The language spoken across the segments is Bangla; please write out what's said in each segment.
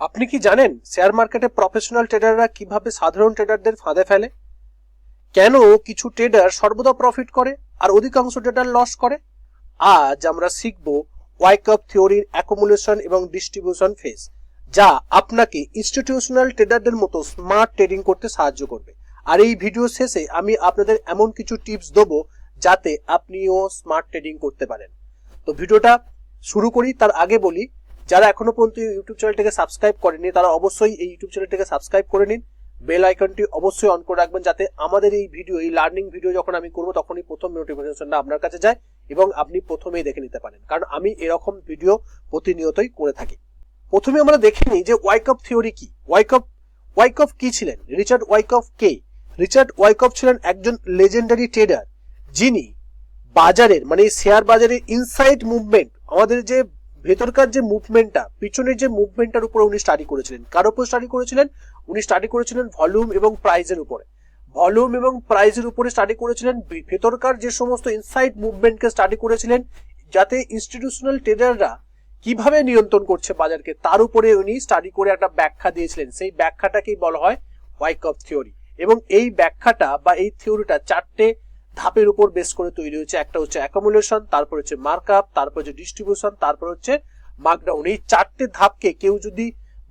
আপনি কি জানেন শেয়ার মার্কেটে প্রফেশনাল ট্রেডাররা কীভাবে সাধারণ ট্রেডারদের ফাঁদে ফেলে? কেন কিছু ট্রেডার সর্বদা প্রফিট করে আর অধিকাংশ ট্রেডার লস করে? আজ আমরা শিখব ওয়াইক আপ থিওরির অ্যাকুমুলেশন এবং ডিস্ট্রিবিউশন ফেজ যা আপনাকে ইনস্টিটিউশনাল ট্রেডারদের মতো স্মার্ট ট্রেডিং করতে সাহায্য করবে। আর এই ভিডিও শেষে আমি আপনাদের এমন কিছু টিপস দেবো যাতে আপনিও স্মার্ট ট্রেডিং করতে পারেন। তো ভিডিওটা শুরু করি, তার আগে বলি যারা এখনও পর্যন্ত ইউটিউব চ্যানেলটিকে সাবস্ক্রাইব করেনি, তারা অবশ্যই এই ইউটিউব চ্যানেলটিকে সাবস্ক্রাইব করে নিন। বেল আইকনটি অবশ্যই অন করে রাখবেন যাতে আমাদের এই ভিডিও, এই লার্নিং ভিডিও যখন আমি করব, তখনই প্রথম নোটিফিকেশনটা আপনার কাছে যায় এবং আপনি প্রথমেই দেখে নিতে পারেন। কারণ আমি এরকম ভিডিও প্রতিনিয়তই করে থাকি। প্রথমে আমরা দেখে নিই যে ওয়াইকপ থিওরি কি? ওয়াইকপ ওয়াইকফ কি ছিলেন? রিচার্ড ওয়াইকফ কে? রিচার্ড ওয়াইকফ ছিলেন একজন লেজেন্ডারি ট্রেডার যিনি বাজারের মানে শেয়ার বাজারের ইনসাইড মুভমেন্ট আমাদের যে ভেতরকার যে মুভমেন্টটা পিছনের যে মুভমেন্টটার উপরে উনি স্টাডি করেছিলেন। কার উপর স্টাডি করেছিলেন? উনি স্টাডি করেছিলেন ভলিউম এবং প্রাইজের উপরে। ভলিউম এবং প্রাইজের উপরে স্টাডি করেছিলেন ভেতরকার যে সমস্ত ইনসাইড মুভমেন্টকে স্টাডি করেছিলেন, যাতে ইনস্টিটিউশনাল ট্রেডাররা কীভাবে নিয়ন্ত্রণ করছে বাজারকে, তার উপরে উনি স্টাডি করে একটা ব্যাখ্যা দিয়েছিলেন। সেই ব্যাখ্যাটাকেই বলা হয় ওয়াইকফ থিওরি এবং এই ব্যাখ্যাটা বা এই থিওরিটা চারটে ধাপের উপর বেস করে তৈরি হচ্ছে একটা হচ্ছে অ্যাকোমুলেশন তারপর হচ্ছে মার্কআপ তারপর হচ্ছে ডিস্ট্রিবিউশন তারপর হচ্ছে মার্কডাউন এই চারটে ধাপকে কেউ যদি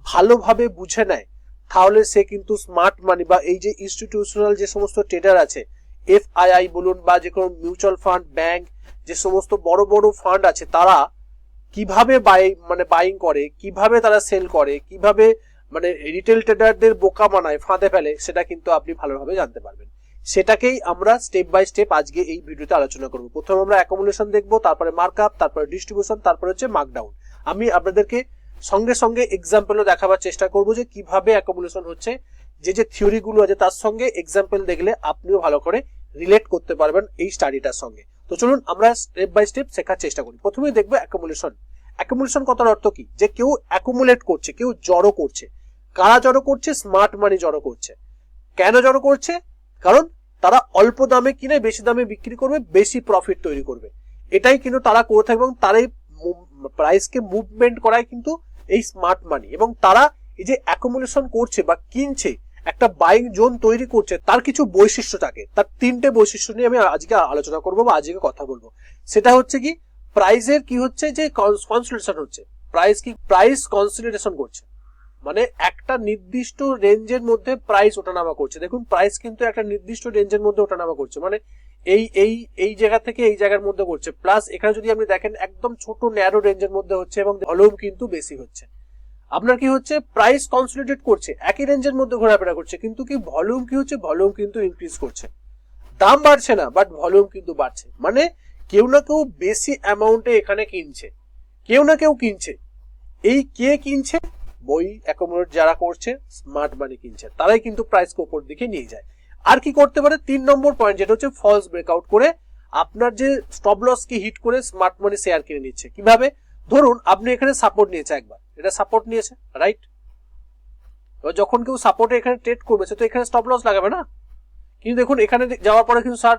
ভালোভাবে বুঝে নেয়, তাহলে সে কিন্তু স্মার্ট মানি বা এই যে ইনস্টিটিউশনাল যে সমস্ত ট্রেডার আছে এফআইআই বলুন বা যে কোনো মিউচুয়াল ফান্ড ব্যাংক যে সমস্ত বড় বড় ফান্ড আছে, তারা কীভাবে বাই মানে বাইং করে, কীভাবে তারা সেল করে, কীভাবে মানে রিটেল ট্রেডারদের বোকা বানায়, ফাঁদে ফেলে, সেটা কিন্তু আপনি ভালোভাবে জানতে পারবেন। সেটাকেই আমরা স্টেপ বাই স্টেপ আজকে এই ভিডিওতে আলোচনা করব। প্রথমে আমরা অ্যাকোমোডেশন দেখব, তারপরে মার্কআপ তারপরে ডিস্ট্রিবিউশন তারপরে হচ্ছে মার্কডাউন আমি আপনাদেরকে সঙ্গে সঙ্গে এক্সাম্পলও দেখাবার চেষ্টা করব যে কীভাবে অ্যাকোমোডেশন হচ্ছে। যে যে থিওরিগুলো আছে তার সঙ্গে এক্সাম্পল দেখলে আপনিও ভালো করে রিলেট করতে পারবেন এই স্টাডিটার সঙ্গে। তো চলুন আমরা স্টেপ বাই স্টেপ শেখার চেষ্টা করি। প্রথমে দেখব অ্যাকোমোডেশন অ্যাকোমোডেশন কথার অর্থ কি? যে কেউ অ্যাকুমুলেট করছে, কেউ জড়ো করছে। কারা জড়ো করছে? স্মার্ট মানি জড়ো করছে। কেন জড়ো করছে? কারণ তারা অল্প দামে কিনে বেশি দামে বিক্রি করবে, বেশি প্রফিট তৈরি করবে। এটাই কিন্তু তারা করে থাকবে এবং তারাই প্রাইসকে মুভমেন্ট করায় কিন্তু এই স্মার্ট মানি এবং তারা এই যে অ্যাকোমোডেশন করছে বা কিনছে, একটা বাইং জোন তৈরি করছে, তার কিছু বৈশিষ্ট্য থাকে। তার তিনটে বৈশিষ্ট্য নিয়ে আমি আজকে আলোচনা করব বা আজকে কথা বলব। সেটা হচ্ছে কি প্রাইসের কি হচ্ছে যে কনসলিডেশন হচ্ছে। প্রাইস কি প্রাইস কনসলিডেশন করছে। মানে একটা নির্দিষ্ট রেঞ্জের মধ্যে প্রাইস ওঠানামা করছে। দেখুন প্রাইস কিন্তু একটা নির্দিষ্ট রেঞ্জের মধ্যে ওঠানামা করছে। মানে এই এই এই জায়গা থেকে এই জায়গার মধ্যে করছে। প্লাস এখানে যদি আপনি দেখেন, একদম ছোট ন্যারো রেঞ্জের মধ্যে হচ্ছে এবং ভলিউম কিন্তু বেশি হচ্ছে। আপনার কি হচ্ছে? প্রাইস কনসলিডেট করছে। একই রেঞ্জের মধ্যে ঘোরাফেরা করছে। কিন্তু কি ভলিউম কি হচ্ছে? ভলিউম কিন্তু ইনক্রিজ করছে। দাম বাড়ছে না বাট ভলিউম কিন্তু বাড়ছে। মানে কেউ না কেউ বেশি অ্যামাউন্টে এখানে কিনছে। কেউ না কেউ কিনছে। এই কে কিনছে? বই অ্যাকোমোডেট যারা করছে স্মার্ট মানি কিনছে, তারাই কিন্তু প্রাইসকে উপর দিকে নিয়ে যায়। আর কি করতে পারে? তিন নম্বর পয়েন্ট যেটা হচ্ছে ফলস ব্রেকআউট করে আপনার যে স্টপ লস কে হিট করে স্মার্ট মানি শেয়ার কিনে নিচ্ছে। কীভাবে? ধরুন, আপনি এখানে সাপোর্ট নিয়েছে একবার। এটা সাপোর্ট নিয়েছে রাইট যখন কেউ সাপোর্টে এখানে ট্রেড করবে, সে তো এখানে স্টপ লস লাগাবে না। কিন্তু দেখুন, এখানে যাওয়ার পরে কিন্তু স্যার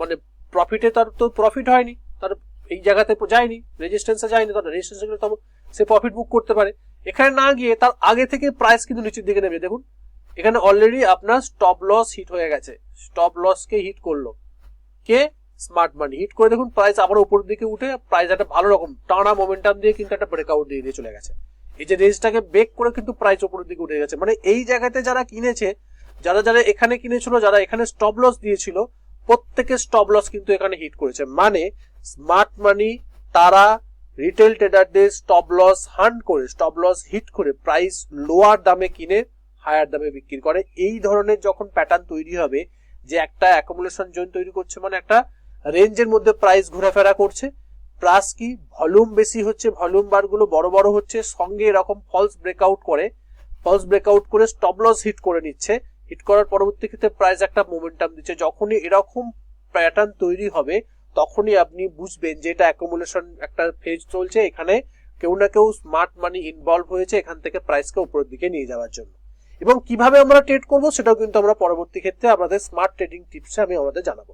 মানে প্রফিটে তার তো প্রফিট হয়নি। তার এই জায়গাতে যায়নি রেজিস্ট্যান্সে যায়নি, তার রেজিস্ট্যান্সে গেলে তবে সে প্রফিট বুক করতে পারে। এখানে না গিয়ে তার আগে থেকে প্রাইস কিন্তু নিচের দিকে নেবে দেখুন, এখানে অলরেডি আপনার স্টপ লস হিট হয়ে গেছে। স্টপ লসকে হিট করল। কে? স্মার্ট মানি হিট করে দেখুন প্রাইস আবার উপরের দিকে উঠে প্রাইস একটা ভালো রকম টানা মোমেন্টাম দিয়ে কিন্তু একটা ব্রেকআউট দিয়ে দিয়ে চলে গেছে। এই যে রেঞ্জটাকে ব্রেক করে কিন্তু প্রাইস উপরের দিকে উঠে গেছে। মানে এই জায়গাতে যারা কিনেছে, যারা যারা এখানে কিনেছিল, যারা এখানে স্টপ লস দিয়েছিল প্রত্যেকের স্টপ লস কিন্তু এখানে হিট করেছে। মানে স্মার্ট মানি তারা রিটেল ট্রেডারদের স্টপ লস হান্ট করে স্টপ লস হিট করে প্রাইস লোয়ার দামে কিনে হায়ার দামে বিক্রি করে। এই ধরনের যখন প্যাটার্ন তৈরি হবে, যে একটা অ্যাকোমোডেশন জোন তৈরি করছে মানে একটা রেঞ্জের মধ্যে প্রাইস ঘোরাফেরা করছে প্লাস কি ভলিউম বেশি হচ্ছে ভলিউম বারগুলো বড় বড় হচ্ছে, সঙ্গে এরকম ফলস ব্রেকআউট করে ফলস ব্রেকআউট করে স্টপ লস হিট করে নিচ্ছে। হিট করার পরবর্তী ক্ষেত্রে প্রাইস একটা মোমেন্টাম দিচ্ছে। যখনই এরকম প্যাটার্ন তৈরি হবে তখনই আপনি বুঝবেন যে এটা অ্যাকোমোডেশন একটা ফেজ চলছে এখানে কেউ না কেউ স্মার্ট মানি ইনভলভ হয়েছে এখান থেকে প্রাইসকে উপরের দিকে নিয়ে যাওয়ার জন্য। এবং কীভাবে আমরা ট্রেড করব সেটাও কিন্তু আমরা পরবর্তী ক্ষেত্রে আমাদের স্মার্ট ট্রেডিং টিপসে আমি আমাদের জানাব।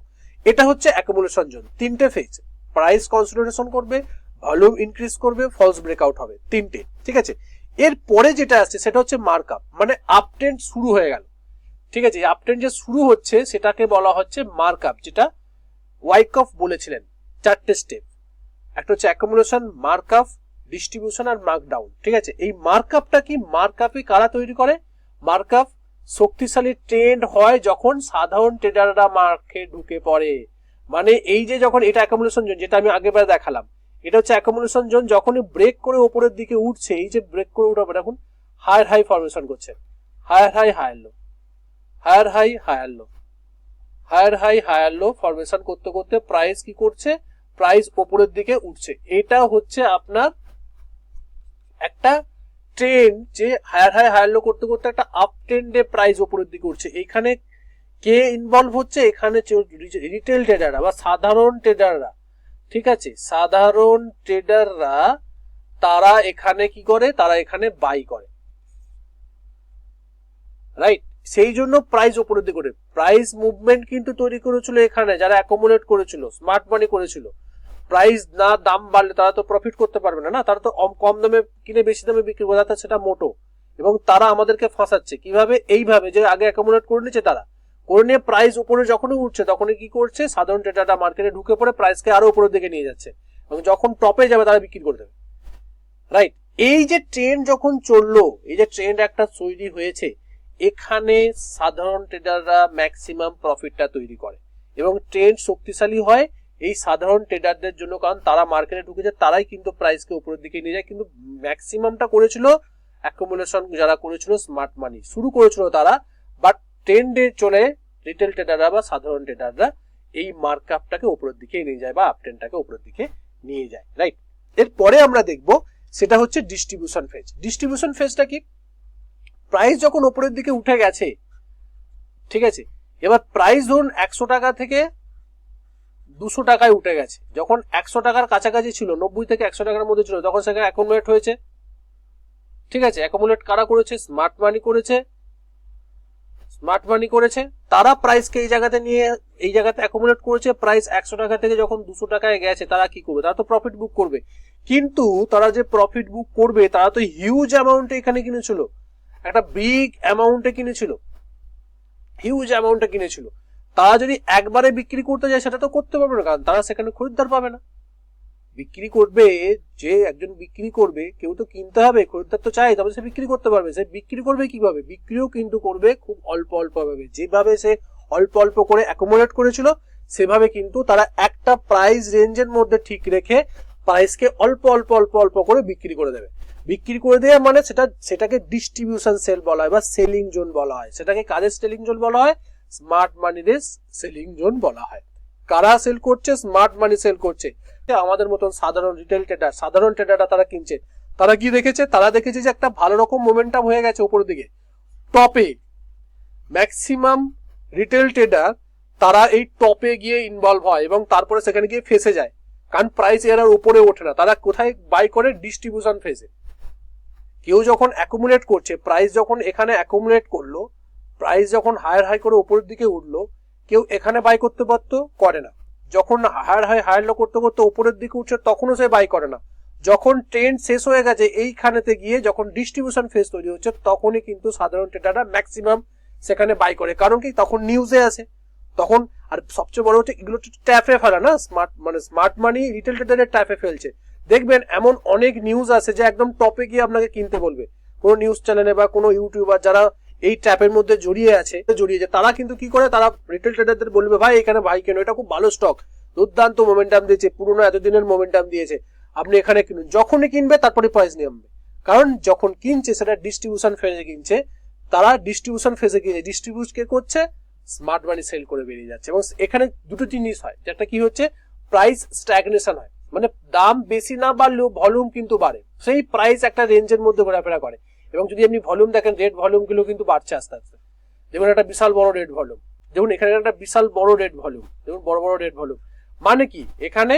এটা হচ্ছে অ্যাকোমোডেশন জোন তিনটে ফেজ প্রাইস কনসিডারেশন করবে ভলিউম ইনক্রিজ করবে ফলস ব্রেকআউট হবে, তিনটে, ঠিক আছে? এর পরে যেটা আসছে সেটা হচ্ছে মার্কআপ মানে আপটেন্ড শুরু হয়ে গেল। ঠিক আছে আপ আপটেন্ড যে শুরু হচ্ছে সেটাকে বলা হচ্ছে মার্কআপ যেটা ওয়াইকফ বলেছিলেন, চারটে স্টেপ একটা হচ্ছে অ্যাকোমোডেশন মার্কআপ ডিস্ট্রিবিউশন আর মার্কডাউন ঠিক আছে? এই মার্কআপটা কি মার্কআপই কারা তৈরি করে? মার্কআপ শক্তিশালী ট্রেন্ড হয় যখন সাধারণ ট্রেডাররা মার্কে ঢুকে পড়ে। মানে এই যে যখন এটা অ্যাকোমোডেশন জোন যেটা আমি আগেবার দেখালাম, এটা হচ্ছে অ্যাকোমোডেশন জোন যখনই ব্রেক করে ওপরের দিকে উঠছে, এই যে ব্রেক করে উঠাবে, দেখুন হায়ার হাই ফরমেশন করছে। Higher high higher low higher high higher low higher high, higher low formation করতে করতে প্রাইস কি করছে? প্রাইস ওপরের দিকে উঠছে। এটা হচ্ছে আপনার একটা ট্রেন্ড যে হায়ার হাই, হায়ার লো করতে করতে একটা আপ ট্রেন্ডে প্রাইস ওপরের দিকে উঠছে। এখানে কে ইনভলভ হচ্ছে? এখানে রিটেল ট্রেডাররা বা সাধারণ ট্রেডাররা ঠিক আছে? সাধারণ ট্রেডাররা তারা এখানে কি করে? তারা এখানে বাই করে। রাইট সেই জন্য প্রাইস ওপরের দিকে ওঠে। প্রাইস মুভমেন্ট কিন্তু তৈরি করেছিল এখানে, যারা অ্যাকোমোডেট করেছিল স্মার্ট মানি করেছিল। প্রাইস না দাম বাড়লে তারা তো প্রফিট করতে পারবে না না? তারা তো কম দামে কিনে বেশি দামে বিক্রি করে তাতে সেটা মোটো। এবং তারা আমাদেরকে ফাঁসাচ্ছে। কীভাবে? এইভাবে যে আগে অ্যাকোমোডেট করে নিচ্ছে তারা। করে নিয়ে প্রাইস উপরে যখনই উঠছে, তখনই কি করছে? সাধারণ ট্রেডাররা মার্কেটে ঢুকে পড়ে প্রাইসকে আরও উপরের দিকে নিয়ে যাচ্ছে। এবং যখন টপে যাবে, তারা বিক্রি করে দেবে। রাইট এই যে ট্রেন্ড যখন চলল, এই যে ট্রেন্ড একটা তৈরি হয়েছে এখানে সাধারণ ট্রেডাররা ম্যাক্সিমাম প্রফিটটা তৈরি করে এবং ট্রেন্ড শক্তিশালী হয় এই সাধারণ ট্রেডারদের জন্য, কারণ তারা মার্কেটে ঢুকেছে, তারাই কিন্তু প্রাইসকে উপরের দিকে নিয়ে যায়, কিন্তু ম্যাক্সিমামটা করেছিল অ্যাকোমোডেশন যারা করেছিল স্মার্ট মানি শুরু করেছিল তারা বাট ট্রেন্ডে চলে রিটেল ট্রেডাররা বা সাধারণ ট্রেডাররা এই মার্কআপটাকে উপরের দিকে নিয়ে যায় বা আপট্রেন্ডটাকে উপরের দিকে নিয়ে যায় রাইট এরপরে আমরা দেখব, সেটা হচ্ছে ডিস্ট্রিবিউশন ফেজ ডিস্ট্রিবিউশন ফেজটা কি? প্রাইস যখন উপরের দিকে উঠে গেছে, ঠিক আছে, এবার প্রাইস ধরুন একশো টাকা থেকে দুশো টাকায় উঠে গেছে। যখন একশো টাকার কাছাকাছি ছিল, নব্বই থেকে একশো টাকার মধ্যে ছিল, তখন সেখানে অ্যাকোমোলেট হয়েছে। ঠিক আছে অ্যাকোমোলেট কারা করেছে? স্মার্ট মানি করেছে। স্মার্ট মানি করেছে। তারা প্রাইসকে এই জায়গাতে নিয়ে, এই জায়গাতে অ্যাকোমোলেট করেছে। প্রাইস একশো টাকা থেকে যখন দুশো টাকায় গেছে, তারা কি করবে? তারা তো প্রফিট বুক করবে। কিন্তু তারা যে প্রফিট বুক করবে, তারা তো হিউজ অ্যামাউন্টে এখানে কিনেছিল। একটা বিগ অ্যামাউন্টে কিনেছিল। হিউজ অ্যামাউন্টে কিনেছিল। তারা যদি একবারে বিক্রি করতে যায়, সেটা তো করতে পারবে না, কারণ তারা সেখানে খরিদ্দার পাবে না। বিক্রি করবে, যে একজন বিক্রি করবে, কেউ তো কিনতে হবে, খরিদ্দার তো চাই তবে সে বিক্রি করতে পারবে। সে বিক্রি করবে কীভাবে? বিক্রিও কিন্তু করবে খুব অল্প অল্প ভাবে। যেভাবে সে অল্প অল্প করে অ্যাকোমোডেট করেছিল, সেভাবে কিন্তু তারা একটা প্রাইস রেঞ্জের মধ্যে ঠিক রেখে প্রাইসকে অল্প অল্প অল্প অল্প করে বিক্রি করে দেবে। বিক্রি করে দেওয়া মানে সেটা, সেটাকে ডিস্ট্রিবিউশন সেল বলা হয় বা সেলিং জোন বলা হয়। সেটাকে কাদের সেলিং জোন বলা হয়? স্মার্ট মানিদের সেলিং জোন বলা হয়। কারা সেল করছে? স্মার্ট মানি সেল করছে। আমাদের মতন সাধারণ রিটেল ট্রেডার সাধারণ ট্রেডাররা তারা কিনছে। তারা কি দেখেছে? তারা দেখেছে যে একটা ভালো রকম মোমেন্টাম হয়ে গেছে উপরের দিকে। টপে ম্যাক্সিমাম রিটেল ট্রেডার তারা এই টপে গিয়ে ইনভলভ হয় এবং তারপরে সেখানে গিয়ে ফেসে যায়। কারণ প্রাইস এর আর উপরে ওঠে না। তারা কোথায় বাই করে? ডিস্ট্রিবিউশন ফেসে কেউ যখন অ্যাকুমুলেট করছে প্রাইস যখন এখানে অ্যাকুমুলেট করল প্রাইস যখন হায়ার হাই করে উপরের দিকে উঠল, কেউ এখানে বাই করতে পারতো, করে না। যখন হায়ার হাই হায়ার লো করতে করতে উপরের দিকে উঠছে, তখনও সে বাই করে না। যখন ট্রেন্ড শেষ হয়ে গেছে, এইখানেতে গিয়ে যখন ডিস্ট্রিবিউশন ফেজ তৈরি হচ্ছে, তখনই কিন্তু সাধারণ ট্রেডাররা ম্যাক্সিমাম সেখানে বাই করে। কারণ কি? তখন নিউজে আছে। তখন আর সবচেয়ে বড় হচ্ছে এগুলো ট্যাপে ফেলা, না? স্মার্ট মানে স্মার্ট মানি রিটেল ট্রেডারের ট্যাপে ফেলছে। দেখবেন এমন অনেক নিউজ আছে যে একদম টপে গিয়ে আপনাকে কিনতে বলবে। কোনো নিউজ চ্যানেলে বা কোনো ইউটিউবার যারা এই ট্যাপের মধ্যে জড়িয়ে আছে, জড়িয়ে যায় তারা কিন্তু কি করে? তারা রিটেল ট্রেডারদের বলবে, ভাই, এখানে ভাই কেন? এটা খুব ভালো স্টক দুর্দান্ত মোমেন্টাম দিয়েছে, পুরোনো এতদিনের মোমেন্টাম দিয়েছে। আপনি এখানে কিনুন। যখনই কিনবে, তারপরে প্রাইস নিয়ে আনবে। কারণ যখন কিনছে, সেটা ডিস্ট্রিবিউশন ফেজে কিনছে। তারা ডিস্ট্রিবিউশন ফেজে কিনছে ডিস্ট্রিবিউট কে করছে? স্মার্ট মানি সেল করে বেরিয়ে যাচ্ছে। এবং এখানে দুটো জিনিস হয়। যেটা কি হচ্ছে? প্রাইস স্ট্যাগনেশন হয়। মানে দাম বেশি না বাড়লেও ভলিউম কিন্তু বাড়ে। সেই প্রাইস একটা রেঞ্জের মধ্যে ঘোরাফেরা করে। এবং যদি আপনি ভলিউম দেখেন রেড ভলিউমগুলো কিন্তু বাড়ছে আস্তে আস্তে। যেমন একটা বিশাল বড় রেড ভলিউম যেমন এখানে একটা বিশাল বড় রেড ভলিউম যেমন বড় বড় রেড ভলিউম মানে কি? এখানে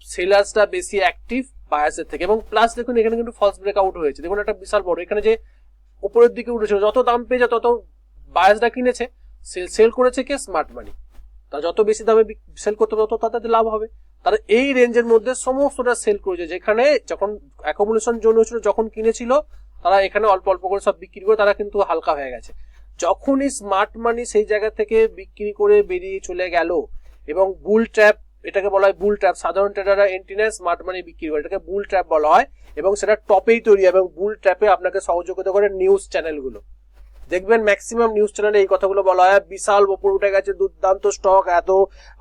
সেলার্সটা বেশি অ্যাক্টিভ বায়াসের থেকে। এবং প্লাস দেখুন, এখানে কিন্তু ফলস ব্রেকআউট হয়েছে। দেখুন, একটা বিশাল বড়। এখানে যে উপরের দিকে উঠেছিল, যত দাম পেয়েছে, তত বায়াসটা কিনেছে। সেল সেল করেছে কে? স্মার্ট মানি তা যত বেশি দামে সেল করতে তত তাদের লাভ হবে। তারা এই রেঞ্জের মধ্যে সমস্তটা সেল করেছে। যেখানে যখন অ্যাকোমোডেশন জোন হয়েছিল, যখন কিনেছিল, তারা এখানে অল্প অল্প করে সব বিক্রি করে, তারা কিন্তু হালকা হয়ে গেছে। যখনই স্মার্ট মানি সেই জায়গা থেকে বিক্রি করে বেরিয়ে চলে গেল, এবং বুল ট্র্যাপ এটাকে বলা হয় বুল ট্র্যাপ সাধারণ ট্রেডাররা এন্টিনে স্মার্ট মানি বিক্রি করে। এটাকে বুল ট্র্যাপ বলা হয়, এবং সেটা টপেই তৈরি এবং বুল ট্র্যাপে আপনাকে সহযোগিতা করে নিউজ চ্যানেলগুলো দেখবেন ম্যাক্সিমাম নিউজ চ্যানেলে এই কথাগুলো বলা হয়। বিশাল ওপর উঠে গেছে, দুর্দান্ত স্টক এত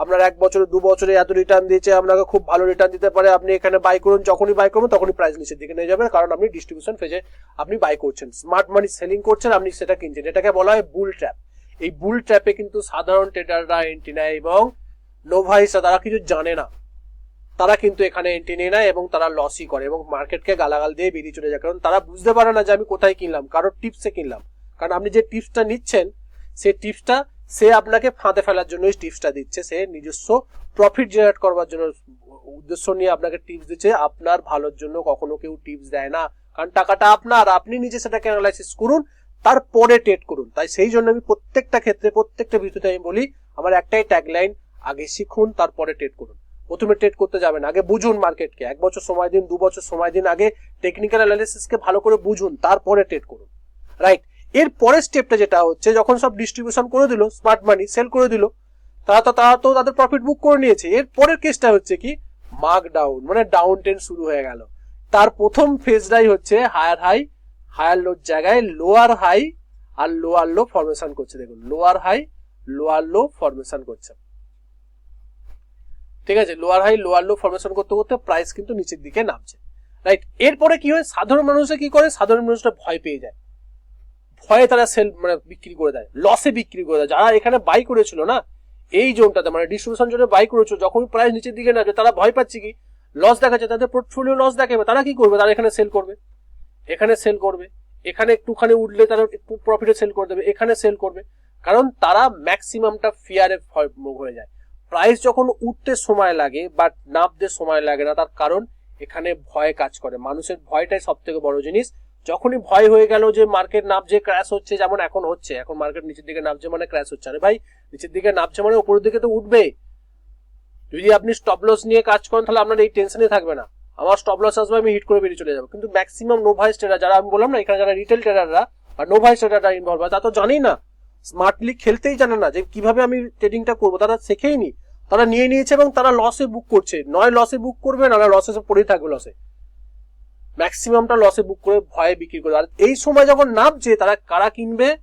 আপনার এক বছরে, দু বছরে এত রিটার্ন দিয়েছে, আপনাকে খুব ভালো রিটার্ন দিতে পারে। আপনি এখানে বাই করুন, যখনই বাই করবেন, তখনই প্রাইস নিচের দিকে নিয়ে যাবেন, কারণ আপনি ডিস্ট্রিবিউশন ফেজে আপনি বাই করছেন। স্মার্ট মানি সেলিং করছেন, আপনি সেটা কিনছেন। এটাকে বলা হয় বুল ট্র্যাপ এই বুল ট্র্যাপে কিন্তু সাধারণ ট্রেডাররা এন্ট্রি নেয় এবং নোভাইসরা তারা কিছু জানে না। তারা কিন্তু এখানে এন্ট্রি নিয়ে নেয় এবং তারা লসই করে এবং মার্কেটকে গালাগাল দিয়ে বেরিয়ে চলে যায়। কারণ তারা বুঝতে পারে না যে আমি কোথায় কিনলাম, কারোর টিপসে কিনলাম। কারণ আপনি যে টিপসটা নিচ্ছেন, সেই টিপসটা সে আপনাকে ফাঁদে ফেলার জন্য টিপসটা দিচ্ছে। সে নিজস্ব প্রফিট জেনারেট করবার জন্য উদ্দেশ্য নিয়ে আপনাকে টিপস দিচ্ছে। আপনার ভালোর জন্য কখনো কেউ টিপস দেয় না। কারণ টাকাটা আপনার, আপনি নিজে সেটাকে অ্যানালাইসিস করুন, তারপরে ট্রেড করুন। তাই সেই জন্য আমি প্রত্যেকটা ক্ষেত্রে, প্রত্যেকটা ভিডিওতে আমি বলি, আমার একটাই ট্যাগলাইন আগে শিখুন, তারপরে ট্রেড করুন। প্রথমে ট্রেড করতে যাবেন, আগে বুঝুন মার্কেটকে এক বছর সময় দিন, দু বছর সময় দিন, আগে টেকনিক্যাল অ্যানালিসিসকে ভালো করে বুঝুন, তারপরে ট্রেড করুন। রাইট এর পরের স্টেপটা যেটা হচ্ছে, যখন সব ডিস্ট্রিবিউশন করে দিল স্মার্ট মানি সেল করে দিল, তারা তো তারা তো তাদের প্রফিট বুক করে নিয়েছে। এর পরের কেসটা হচ্ছে কি? মার্ক ডাউন মানে ডাউন টেন শুরু হয়ে গেল। তার প্রথম ফেজটাই হচ্ছে হায়ার হাই হায়ার লোর জায়গায় লোয়ার হাই আর লোয়ার লো ফরমেশন করছে। দেখুন lower high lower low formation করছে। ঠিক আছে lower high lower low formation করতে করতে প্রাইস কিন্তু নিচের দিকে নামছে। রাইট এরপরে কি হয়? সাধারণ মানুষে কি করে? সাধারণ মানুষটা ভয় পেয়ে যায়। ভয়ে তারা সেল মানে বিক্রি করে দেয় লসে বিক্রি করে দেয়। যারা এখানে বাই করেছিল না, এই জোনটাতে মানে ডিস্ট্রিবিউশন জোনে বাই করেছিল, যখন প্রাইস নিচের দিকে নামছে, তারা ভয় পাচ্ছে কি? লস দেখাচ্ছে, তাদের পোর্টফোলিও লস দেখাবে, তারা কি করবে? তারা এখানে সেল করবে। এখানে সেল করবে। এখানে একটুখানি উঠলে তারা একটু প্রফিটে সেল করে দেবে, এখানে সেল করবে। কারণ তারা ম্যাক্সিমামটা ফিয়ারে হয়ে যায়। প্রাইস যখন উঠতে সময় লাগে বা নামতে সময় লাগে না, তার কারণ এখানে ভয় কাজ করে। মানুষের ভয়টাই সব থেকে বড় জিনিস। যখনই ভয় হয়ে গেল যে মার্কেট নামছে ক্র্যাশ হচ্ছে যেমন এখন হচ্ছে। এখন মার্কেট নিচের দিকে নামছে মানে ক্র্যাশ হচ্ছে। আরে ভাই, নিচের দিকে নামছে মানে উপরের দিকে তো উঠবে। যদি আপনি স্টপ লস নিয়ে কাজ করেন, তাহলে আপনার এই টেনশনে থাকবে না। আমার স্টপ লস আসবে, আমি হিট করে বেরিয়ে চলে যাব। কিন্তু ম্যাক্সিমাম নো ভাইস ট্রেডার যারা, আমি বললাম না, এখানে যারা রিটেল ট্রেডাররা বা নো ভাইস ট্রেডাররা ইনভলভ হয় তা তো জানেই না। স্মার্টলি খেলতেই জানে না যে কীভাবে আমি ট্রেডিংটা করব। তারা শেখেই নি। তারা নিয়ে নিয়েছে এবং তারা লসে বুক করছে। নয় লসে বুক করবে না লসে পড়েই থাকবে লসে ম্যাক্সিমামটা লসে বুক করে ভয়ে বিক্রি করে। আর এই সময় যখন নামছে, তারা কারা কিনবে?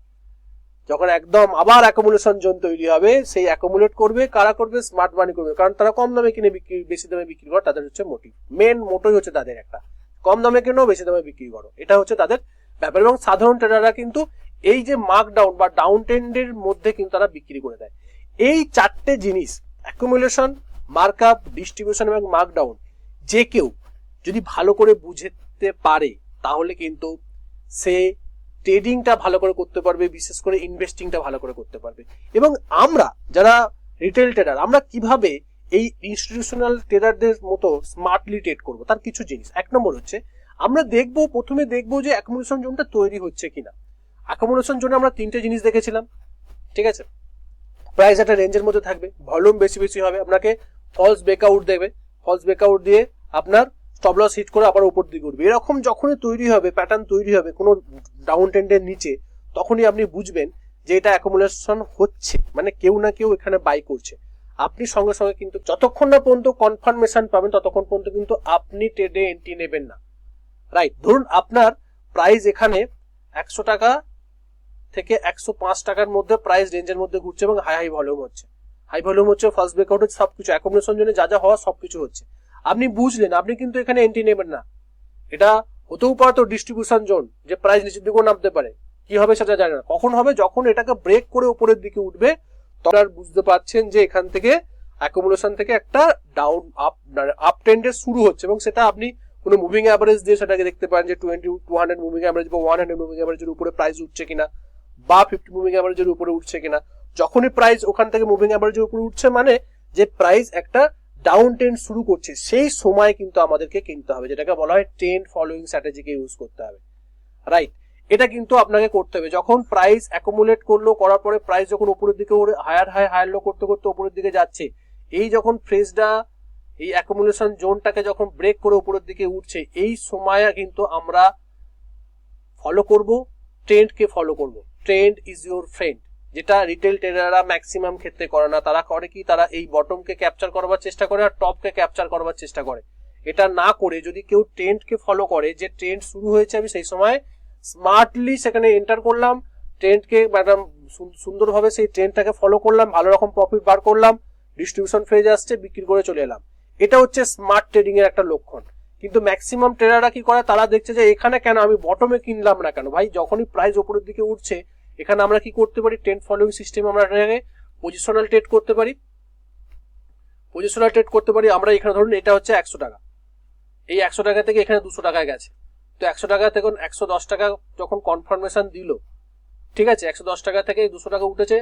যখন একদম আবার অ্যাকোমুলেশন জোন তৈরি হবে, সেই অ্যাকোমুলেট করবে, কারা করবে? স্মার্ট মানি করবে। কারণ তারা কম দামে কিনে বিক্রি, বেশি দামে বিক্রি করে তাদের হচ্ছে মোটিভ মেন মোটোই হচ্ছে তাদের একটা। কম দামে কেন, বেশি দামে বিক্রি করো। এটা হচ্ছে তাদের ব্যাপার। এবং সাধারণ ট্রেডাররা কিন্তু এই যে মার্ক ডাউন বা ডাউন ট্রেন্ডের মধ্যে কিন্তু তারা বিক্রি করে দেয়। এই চারটে জিনিস অ্যাকুমুলেশন মার্ক আপ ডিস্ট্রিবিউশন এবং মার্ক ডাউন যে কেউ যদি ভালো করে বুঝতে পারে, তাহলে কিন্তু সে ট্রেডিংটা ভালো করে করতে পারবে, বিশেষ করে ইনভেস্টিংটা ভালো করে করতে পারবে। এবং আমরা যারা রিটেল ট্রেডার আমরা কীভাবে এই ইনস্টিটিউশনাল ট্রেডারদের মতো স্মার্টলি ট্রেড করব? তার কিছু জিনিস। এক নম্বর হচ্ছে, আমরা দেখব, প্রথমে দেখব যে অ্যাকোমোডেশন জোনটা তৈরি হচ্ছে কিনা। অ্যাকোমোডেশন জোনে আমরা তিনটে জিনিস দেখেছিলাম, ঠিক আছে? প্রাইস একটা রেঞ্জের মধ্যে থাকবে ভলিউম বেশি বেশি হবে, আপনাকে ফলস ব্রেকআউট দেবে। ফলস ব্রেকআউট দিয়ে আপনার স্টপ লস হিট করে আবার উপর দিকে উঠবে। এরকম যখনই তৈরি হবে প্যাটার্ন তৈরি হবে, কোনো ডাউন ট্রেন্ডের নিচে, তখনই আপনি বুঝবেন যে এটা অ্যাকোমোডেশন হচ্ছে। মানে কেউ না কেউ এখানে বাই করছে। আপনি সঙ্গে সঙ্গে কিন্তু যতক্ষণ না পর্যন্ত কনফার্মেশন পাবেন, ততক্ষণ পর্যন্ত কিন্তু আপনি ট্রেডে এন্ট্রি নেবেন না। রাইট ধরুন আপনার প্রাইস এখানে একশো টাকা থেকে একশো পাঁচ টাকার মধ্যে প্রাইস রেঞ্জের মধ্যে ঘুরছে এবং হাই হাই ভলিউম হচ্ছে। হাই ভলিউম হচ্ছে ফার্স্ট ব্রেকআউট হচ্ছে, সবকিছু অ্যাকোমোডেশন জন্য যা যা হওয়া সবকিছু হচ্ছে। আপনি বুঝলেন, আপনি কিন্তু এখানে এন্ট্রি নেবেন না। এটা হতেও পারতো ডিস্ট্রিবিউশন জোন যে প্রাইস নিচের দিকেও নামতে পারে। কি হবে সেটা জানে না। কখন হবে? যখন এটাকে ব্রেক করে উপরের দিকে উঠবে, তখন বুঝতে পারছেন যে এখান থেকে অ্যাকোমোডেশন থেকে একটা ডাউন আপ আপ ট্রেন্ডের শুরু হচ্ছে। এবং সেটা আপনি কোনো মুভিং অ্যাভারেজ দিয়ে সেটাকে দেখতে পারেন যে twenty two hundred moving average বা ওয়ান হান্ড্রেড মুভিং অ্যাভারেজের উপরে প্রাইস উঠছে কিনা, বা ফিফটি মুভিং অ্যাভারেজের উপরে উঠছে কিনা। যখনই প্রাইস ওখান থেকে মুভিং অ্যাভারেজের উপরে উঠছে মানে যে প্রাইস একটা ডাউন ট্রেন্ড শুরু করছে, সেই সময় কিন্তু আমাদেরকে কিনতে হবে, যেটাকে বলা হয় ট্রেন্ড ফলোয়িং স্ট্র্যাটেজিকে ইউজ করতে হবে। রাইট এটা কিন্তু আপনাকে করতে হবে। যখন প্রাইস অ্যাকোমুলেট করল, করার পরে প্রাইস যখন উপরের দিকে হায়ার হাই হায়ার লো করতে করতে উপরের দিকে যাচ্ছে, এই যখন ফ্রেজটা এই অ্যাকোমুলেশন জোনটাকে যখন ব্রেক করে উপরের দিকে উঠছে, এই সময় কিন্তু আমরা ফলো করব ট্রেন্ডকে ফলো করব। ট্রেন্ড ইজ ইউর ফ্রেন্ড যেটা রিটেল ট্রেডাররা ম্যাক্সিমাম ক্ষেত্রে করে না, তারা করে কি? তারা এই বটমকে ক্যাপচার করবার চেষ্টা করে আর টপকে ক্যাপচার করবার চেষ্টা করে। এটা না করে যদি কেউ ট্রেন্ডকে ফলো করে, যে ট্রেন্ড শুরু হয়েছে, আমি সেই সময় স্মার্টলি সেখানে এন্টার করলাম ট্রেন্ডকে ম্যাডাম সুন্দরভাবে সেই ট্রেন্ডটাকে ফলো করলাম, ভালো রকম প্রফিট বার করলাম ডিস্ট্রিবিউশন ফেজ আসছে, বিক্রি করে চলে এলাম। এটা হচ্ছে স্মার্ট ট্রেডিং এর একটা লক্ষণ। কিন্তু ম্যাক্সিমাম ট্রেডাররা কি করে? তারা দেখছে যে এখানে কেন আমি বটমে কিনলাম না কেন? ভাই, যখনই প্রাইস ওপরের দিকে উঠছে এখানে আমরা কি করতে পারি? ট্রেন্ড ফলোয়িং সিস্টেম আমরা এটাকে পজিশনাল ট্রেড করতে পারি। পজিশনাল ট্রেড করতে পারি, আমরা এখানে ধরুন এটা হচ্ছে একশো টাকা। এই একশো টাকা থেকে এখানে দুশো টাকায় গেছে। তো একশো টাকা থেকে একশো দশ টাকা যখন কনফার্মেশন দিল, ঠিক আছে? একশো দশ টাকা থেকে দুশো টাকা উঠেছে,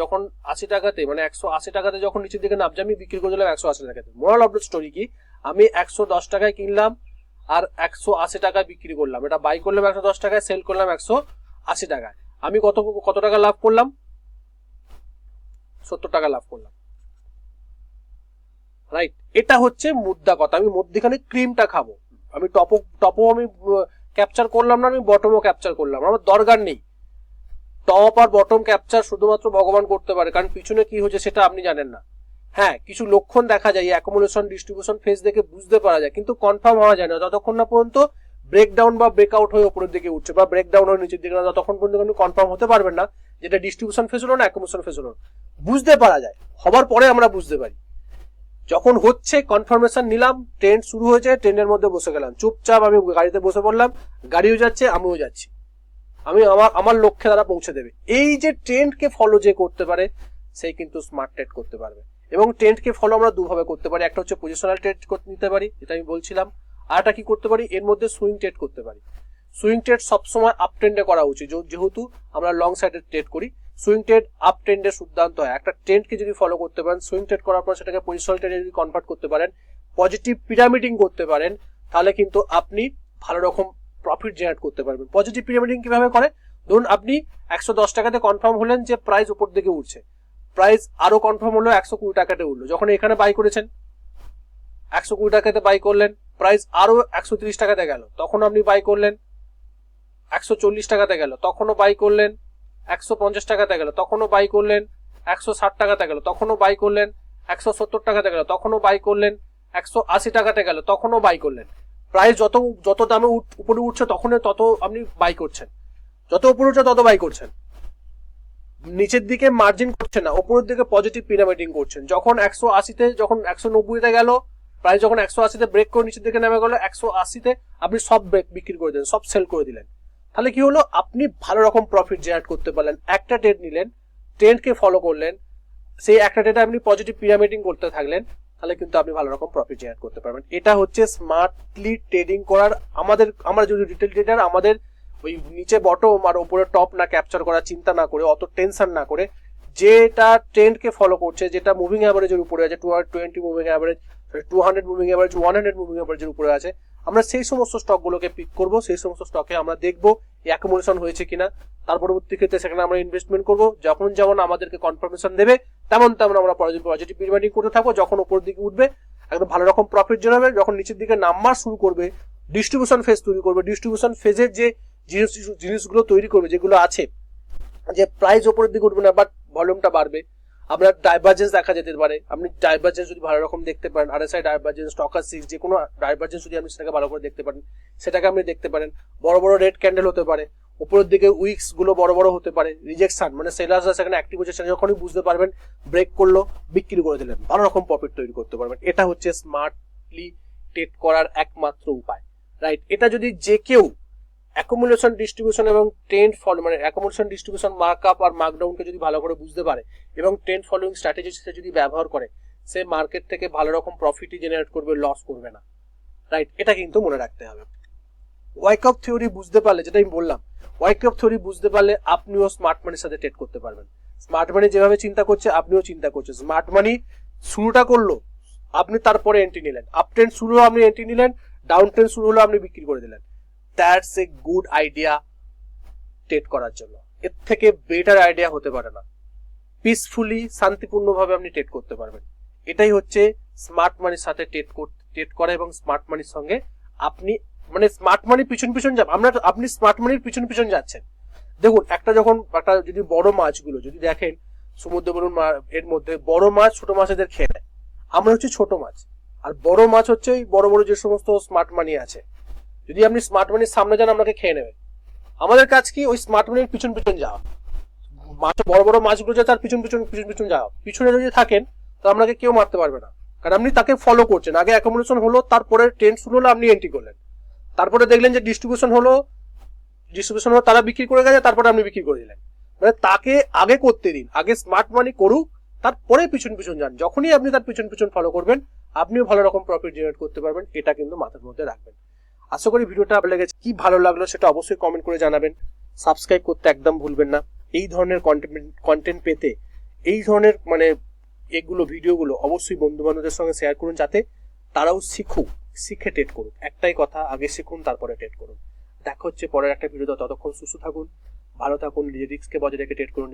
যখন আশি টাকাতে মানে একশো আশি টাকাতে যখন নিচের দিকে নামছে, আমি বিক্রি করে দিলাম একশো আশি টাকাতে। মোরাল অফ দ্য স্টোরি কি? আমি একশো দশ টাকায় কিনলাম আর একশো আশি টাকায় বিক্রি করলাম। এটা বাই করলাম একশো দশ টাকায় সেল করলাম একশো আশি টাকায়। আমি কত কত টাকা লাভ করলাম? সত্তর টাকা লাভ করলাম। রাইট এটা হচ্ছে মুদ্রা কথা। আমি মধ্যখানে ক্রিমটা খাব। আমি টপও টপও আমি ক্যাপচার করলাম না, আমি বটমও ক্যাপচার করলাম। আমার দরকার নেই। টপ আর বটম ক্যাপচার শুধুমাত্র ভগবান করতে পারে। কারণ পিছনে কি হচ্ছে সেটা আপনি জানেন না। হ্যাঁ কিছু লক্ষণ দেখা যায়। অ্যাকোমোডেশন ডিস্ট্রিবিউশন ফেজ দেখে বুঝতে পারা যায়। কিন্তু কনফার্ম হওয়া যায় না। যতক্ষণ না পর্যন্ত ব্রেকডাউন বা ব্রেকআউট হয়ে উপরের দিকে উঠছে বা ব্রেকডাউন হয়ে নিচের দিকে, না, ততক্ষণ পর্যন্ত আপনি কনফার্ম হতে পারবেন না যেটা ডিস্ট্রিবিউশন ফেজ হলো না অ্যাকোমোডেশন ফেজ হলো বুঝতে পারা যায়। হবার পরে আমরা বুঝতে পারি। যখন হচ্ছে কনফার্মেশন নিলাম ট্রেন শুরু হয়েছে ট্রেনের মধ্যে বসে গেলাম। চুপচাপ আমি গাড়িতে বসে পড়লাম, গাড়িও যাচ্ছে, আমিও যাচ্ছি। আমি আমার আমার লক্ষ্যে তারা পৌঁছে দেবে। এই যে ট্রেন্ডকে ফলো যে করতে পারে, সেই কিন্তু স্মার্ট ট্রেড করতে পারবে। এবং ট্রেন্ডকে ফলো আমরা দুভাবে করতে পারি। একটা হচ্ছে পজিশনাল ট্রেড নিতে পারি, যেটা আমি বলছিলাম। আর একটা কি করতে পারি? এর মধ্যে সুইং ট্রেড করতে পারি। সুইং ট্রেড সবসময় আপ ট্রেন্ডে করা উচিত। যেহেতু আমরা লং সাইডে ট্রেড করি সুইং ট্রেড আপ ট্রেন্ডের সিদ্ধান্ত হয়। একটা ট্রেন্ডকে যদি ফলো করতে পারেন সুইং ট্রেড করার পর সেটাকে পজিশনাল ট্রেডে যদি কনভার্ট করতে পারেন পজিটিভ পিরামিডিং করতে পারেন, তাহলে কিন্তু আপনি ভালো রকম প্রফিট জেনারেট করতে পারবেন। পজিটিভ পিরামিডিং কীভাবে করে? ধরুন আপনি একশো দশ টাকাতে কনফার্ম হলেন যে প্রাইস উপর দিকে উঠছে। প্রাইস আরও কনফার্ম হলো একশো কুড়ি টাকাতে উঠল। যখন এখানে বাই করেছেন, একশো কুড়ি টাকাতে বাই করলেন প্রাইস আরও একশো তিরিশ টাকাতে গেল। তখন আপনি বাই করলেন, একশো চল্লিশ টাকাতে গেল। তখনও বাই করলেন, একশো পঞ্চাশ টাকাতে গেল। তখনও বাই করলেন, একশো ষাট টাকাতে গেল। তখনও বাই করলেন, একশো সত্তর টাকাতে গেল। তখনও বাই করলেন, একশো আশি টাকাতে গেল। তখনও বাই করলেন। প্রাইস যত যত দামে উপরে উঠছে তখন তত আপনি বাই করছেন। যত উপরে উঠছে, তত বাই করছেন। নিচের দিকে মার্জিন করছেন না উপরের দিকে পজিটিভ পিরামিডিং করছেন। যখন একশো আশিতে, যখন একশো নব্বইতে গেল প্রায় যখন একশো আশিতে ব্রেক করে নিচের দিকে নেমে গেল, একশো আশিতে আপনি সব বিক্রি করে দিলেন, সব সেল করে দিলেন। তাহলে কি হলো? আপনি ভালো রকম প্রফিট জেনারেট করতে পারলেন। একটা ট্রেড নিলেন ট্রেন্ডকে ফলো করলেন, সেই একটা ট্রেডে আপনি পজিটিভ পিরামিডিং করতে থাকলেন, তাহলে কিন্তু আপনি ভালো রকম প্রফিট জেনারেট করতে পারবেন। এটা হচ্ছে স্মার্টলি ট্রেডিং করার আমাদের, আমরা যদি রিটেল ট্রেডার আমাদের ওই নিচে বটম আর ওপরে টপ না ক্যাপচার করার চিন্তা না করে, অত টেনশন না করে, যেটা ট্রেন্ডকে ফলো করছে, যেটা মুভিং অ্যাভারেজের উপরে আছে two twenty moving average two hundred moving average one hundred moving অ্যাভারেজের উপরে আছে। আমরা সেই সমস্ত স্টকগুলোকে পিক করব, সেই সমস্ত স্টকে আমরা দেখব অ্যাকোমোডেশন হয়েছে কিনা। তার পরবর্তী ক্ষেত্রে সেখানে আমরা ইনভেস্টমেন্ট করব। যখন যেমন আমাদেরকে কনফার্মেশন দেবে, তেমন তেমন আমরা পজিটিভ পিরিমাইডিং করতে থাকব। যখন উপর দিকে উঠবে, একদম ভালো রকম প্রফিট জেনাবে যখন নিচের দিকে নাম্বার শুরু করবে ডিস্ট্রিবিউশন ফেজ তৈরি করবে। ডিস্ট্রিবিউশন ফেজের যে জিনিস, জিনিসগুলো তৈরি করবে, যেগুলো আছে, যে প্রাইস ওপরের দিকে উঠবে না বাট ভলিউমটা বাড়বে। আপনার ডাইভার্জেন্স দেখা যেতে পারে। আপনি ডাইভার্জেন্স যদি ভালো রকম দেখতে পারেন R S I divergence six যে কোনো ডাইভার্জেন্স যদি আপনি সেটাকে ভালো করে দেখতে পারেন, সেটাকে আপনি দেখতে পারেন। বড় বড় রেড ক্যান্ডেল হতে পারে, উপরের দিকে উইক্সগুলো বড় বড় হতে পারে রিজেকশন মানে সেলার্সরা সেখানে অ্যাক্টিভ হচ্ছে সেটা যখনই বুঝতে পারবেন ব্রেক করল, বিক্রি করে দিলেন। ভালো রকম প্রফিট তৈরি করতে পারবেন। এটা হচ্ছে স্মার্টলি ট্রেড করার একমাত্র উপায়। রাইট এটা যদি যে কেউ অ্যাকোমোডেশন ডিস্ট্রিবিউশন এবং ট্রেন্ড ফলো মানে অ্যাকোমোডেশন ডিস্ট্রিবিউশন মার্কআপ আর মার্কডাউনকে যদি ভালো করে বুঝতে পারে এবং ট্রেন্ড ফলোয়িং স্ট্র্যাটেজি সে যদি ব্যবহার করে, সে মার্কেট থেকে ভালো রকম প্রফিটই জেনারেট করবে লস করবে না। রাইট এটা কিন্তু মনে রাখতে হবে। ওয়াইক আপ থিওরি বুঝতে পারলে, যেটা আমি বললাম ওয়াইক আপ থিওরি বুঝতে পারলে আপনিও স্মার্ট মানির সাথে ট্রেড করতে পারবেন। স্মার্ট মানি যেভাবে চিন্তা করছে, আপনিও চিন্তা করছেন। স্মার্ট মানি শুরুটা করল, আপনি তারপরে এন্ট্রি নিলেন। আপ ট্রেন্ড শুরু হলো আপনি এন্ট্রি নিলেন ডাউন ট্রেন্ড শুরু হলো আপনি বিক্রি করে দিলেন। That's a good idea trade করার জন্য। এর থেকে বেটার আইডিয়া হতে পারে না। পিসফুলি, শান্তিপূর্ণভাবে আপনি ট্রেড করতে পারবেন। এটাই হচ্ছে স্মার্ট মানির সাথে ট্রেড ট্রেড করা এবং স্মার্ট মানির সঙ্গে আপনি মানে স্মার্ট মানি পিছন পিছন যাব আমরা আপনি স্মার্ট মানির পিছন পিছন যাচ্ছেন। দেখুন, একটা যখন একটা যদি বড় মাছগুলো, যদি দেখেন সমুদ্র বলুন এর মধ্যে বড় মাছ ছোট মাছ এদের খেয়ে নেয়। আমরা হচ্ছে ছোট মাছ। আর বড় মাছ হচ্ছে ওই বড় বড় যে সমস্ত স্মার্ট মানি আছে। যদি আপনি স্মার্ট মানির সামনে যান, আপনাকে খেয়ে নেবে। আমাদের কাজ কি? ওই স্মার্ট মানির পিছন পিছন যাওয়া। মাছ বড় বড় মাছগুলো যে তার পিছন পিছন পিছন পিছন যাওয়া। পিছনে যদি থাকেন তো আপনাকে কেউ মারতে পারবে না। কারণ আপনি তাকে ফলো করছেন। আগে অ্যাকোমোডেশন হলো, তারপরে ট্রেন শুরু হলো, আপনি এন্ট্রি করলেন। তারপরে দেখলেন যে ডিস্ট্রিবিউশন হলো ডিস্ট্রিবিউশন হলো, তারা বিক্রি করে গেছে, তারপরে আপনি বিক্রি করে দিলেন। মানে তাকে আগে করতে দিন। আগে স্মার্ট মানি করুক, তারপরে পিছন পিছন যান। যখনই আপনি তার পিছন পিছন ফলো করবেন, আপনিও ভালো রকম প্রফিট জেনারেট করতে পারবেন। এটা কিন্তু মাথার মধ্যে রাখবেন। আশা করি ভিডিওটা ভালো লেগেছে। কি ভালো লাগল সেটা অবশ্যই কমেন্ট করে জানাবেন। সাবস্ক্রাইব করতে একদম ভুলবেন না। এই ধরনের কন্টেন্ট কন্টেন্ট পেতে এই ধরনের মানে এগুলো, ভিডিওগুলো অবশ্যই বন্ধু বান্ধবদের সঙ্গে শেয়ার করুন যাতে তারাও শিখুক, শিখে টেট করুক। একটাই কথা, আগে শিখুন, তারপরে টেট করুন। দেখা হচ্ছে পরের একটা ভিডিও ততক্ষণ সুস্থ থাকুন, ভালো থাকুন, নিজের রিস্ককে বজায় রেখে টেট করুন।